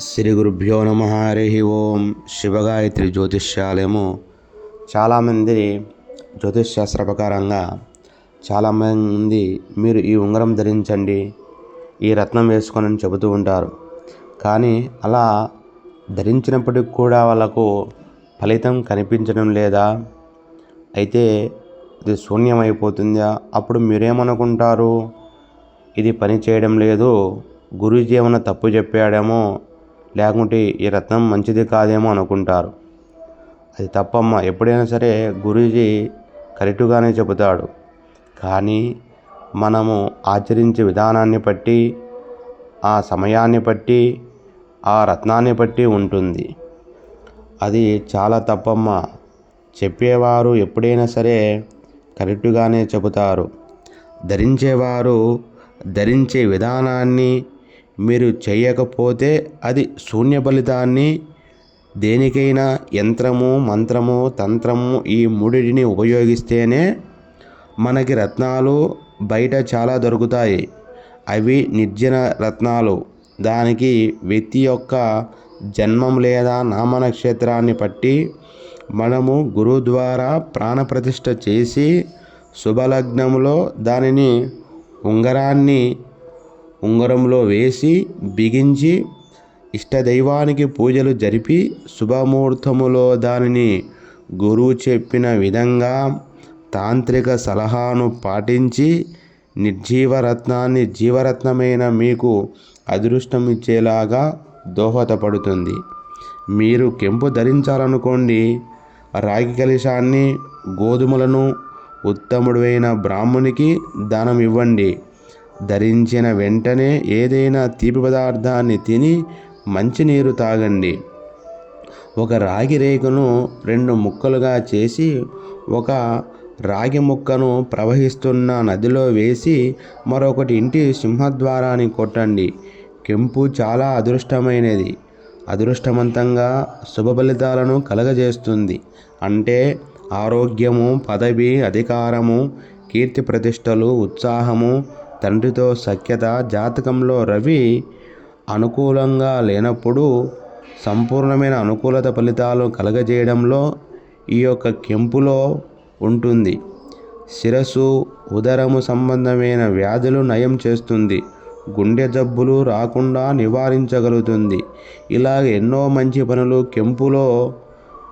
శ్రీ గురుభ్యో నమ. హరి ఓం. శివగాయత్రి జ్యోతిష్యాలయము. చాలామంది జ్యోతిష్శాస్త్ర ప్రకారంగా చాలామంది మీరు ఈ ఉంగరం ధరించండి ఈ రత్నం వేసుకొని అని చెబుతూ ఉంటారు. కానీ అలా ధరించినప్పటికి కూడా వాళ్ళకు ఫలితం కనిపించడం లేదా అయితే ఇది శూన్యమైపోతుందా? అప్పుడు మీరేమనుకుంటారు? ఇది పని చేయడం లేదు గురూజీ ఏమైనా తప్పు చెప్పాడేమో లేకుంటే ఈ రత్నం మంచిది కాదేమో అనుకుంటారు. అది తప్పమ్మ ఎప్పుడైనా సరే గురూజీ కరెక్టుగానే చెబుతాడు. కానీ మనము ఆచరించే విధానాన్ని బట్టి ఆ సమయాన్ని బట్టి ఆ రత్నాన్ని బట్టి ఉంటుంది. అది చాలా తప్పమ్మ. చెప్పేవారు ఎప్పుడైనా సరే కరెక్టుగానే చెబుతారు. ధరించేవారు ధరించే విధానాన్ని మీరు చేయకపోతే అది శూన్య ఫలితాన్ని దేనికైనా యంత్రము మంత్రము తంత్రము ఈ మూడిటిని ఉపయోగిస్తేనే మనకి రత్నాలు బయట చాలా దొరుకుతాయి. అవి నిర్జన రత్నాలు. దానికి వ్యక్తి యొక్క జన్మం లేదా నామనక్షత్రాన్ని బట్టి మనము గురువు ద్వారా ప్రాణప్రతిష్ఠ చేసి శుభలగ్నంలో దానిని ఉంగరాన్ని ఉంగరంలో వేసి బిగించి ఇష్టదైవానికి పూజలు జరిపి శుభముహూర్తములో దానిని గురువు చెప్పిన విధంగా తాంత్రిక సలహాను పాటించి నిర్జీవరత్నాన్ని జీవరత్నమైన మీకు అదృష్టం ఇచ్చేలాగా దోహదపడుతుంది. మీరు కెంపు ధరించాలనుకోండి రాగి కలశాన్ని గోధుమలను ఉత్తముడైన బ్రాహ్మణికి దానం ఇవ్వండి ధరించిన వెంటనే ఏదైనా తీపి పదార్థాన్ని తిని మంచినీరు తాగండి. ఒక రాగి రేకును రెండు ముక్కలుగా చేసి ఒక రాగి ముక్కను ప్రవహిస్తున్న నదిలో వేసి మరొకటి ఇంటి సింహద్వారాన్ని కొట్టండి. కెంపు చాలా అదృష్టమైనది. అదృష్టవంతంగా శుభ ఫలితాలను కలగజేస్తుంది. అంటే ఆరోగ్యము పదవి అధికారము కీర్తి ప్రతిష్టలు ఉత్సాహము తండ్రితో సఖ్యత జాతకంలో రవి అనుకూలంగా లేనప్పుడు సంపూర్ణమైన అనుకూలత ఫలితాలు కలగజేయడంలో ఈ యొక్క కెంపులో ఉంటుంది. శిరస్సు ఉదరము సంబంధమైన వ్యాధులు నయం చేస్తుంది. గుండె జబ్బులు రాకుండా నివారించగలుగుతుంది. ఇలాగ ఎన్నో మంచి పనులు కెంపులో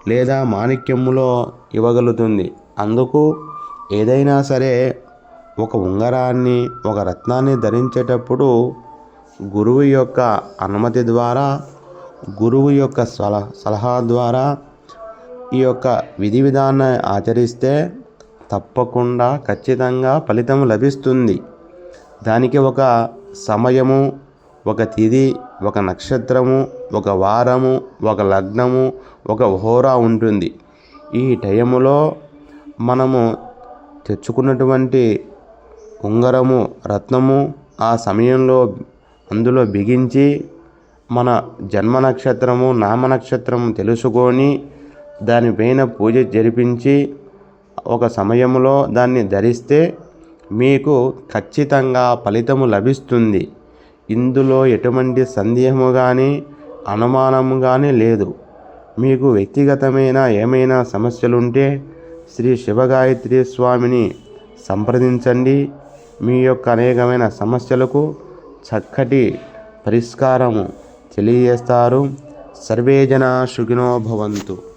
లేదా మాణిక్యములో ఇవ్వగలుగుతుంది. అందుకు ఏదైనా సరే ఒక ఉంగరాన్ని ఒక రత్నాన్ని ధరించేటప్పుడు గురువు యొక్క అనుమతి ద్వారా గురువు యొక్క సలహా సలహా ద్వారా ఈ యొక్క విధి విధానాన్ని ఆచరిస్తే తప్పకుండా ఖచ్చితంగా ఫలితం లభిస్తుంది. దానికి ఒక సమయము ఒక తిది ఒక నక్షత్రము ఒక వారము ఒక లగ్నము ఒక హోరా ఉంటుంది. ఈ టైములో మనము తెచ్చుకున్నటువంటి ఉంగరము రత్నము ఆ సమయంలో అందులో బిగించి మన జన్మ నక్షత్రము నామ నక్షత్రము తెలుసుకొని దానిపైన పూజ జరిపించి ఒక సమయంలో దాన్ని ధరిస్తే మీకు ఖచ్చితంగా ఫలితము లభిస్తుంది. ఇందులో ఎటువంటి సందేహము కానీ అనుమానము కానీ లేదు. మీకు వ్యక్తిగతమైన ఏమైనా సమస్యలుంటే శ్రీ శివగాయత్రి స్వామిని సంప్రదించండి. మీ యొక్క అనేకమైన సమస్యలకు చక్కటి పరిష్కారము తెలియజేస్తారు. సర్వే జనా సుఖినో భవంతు.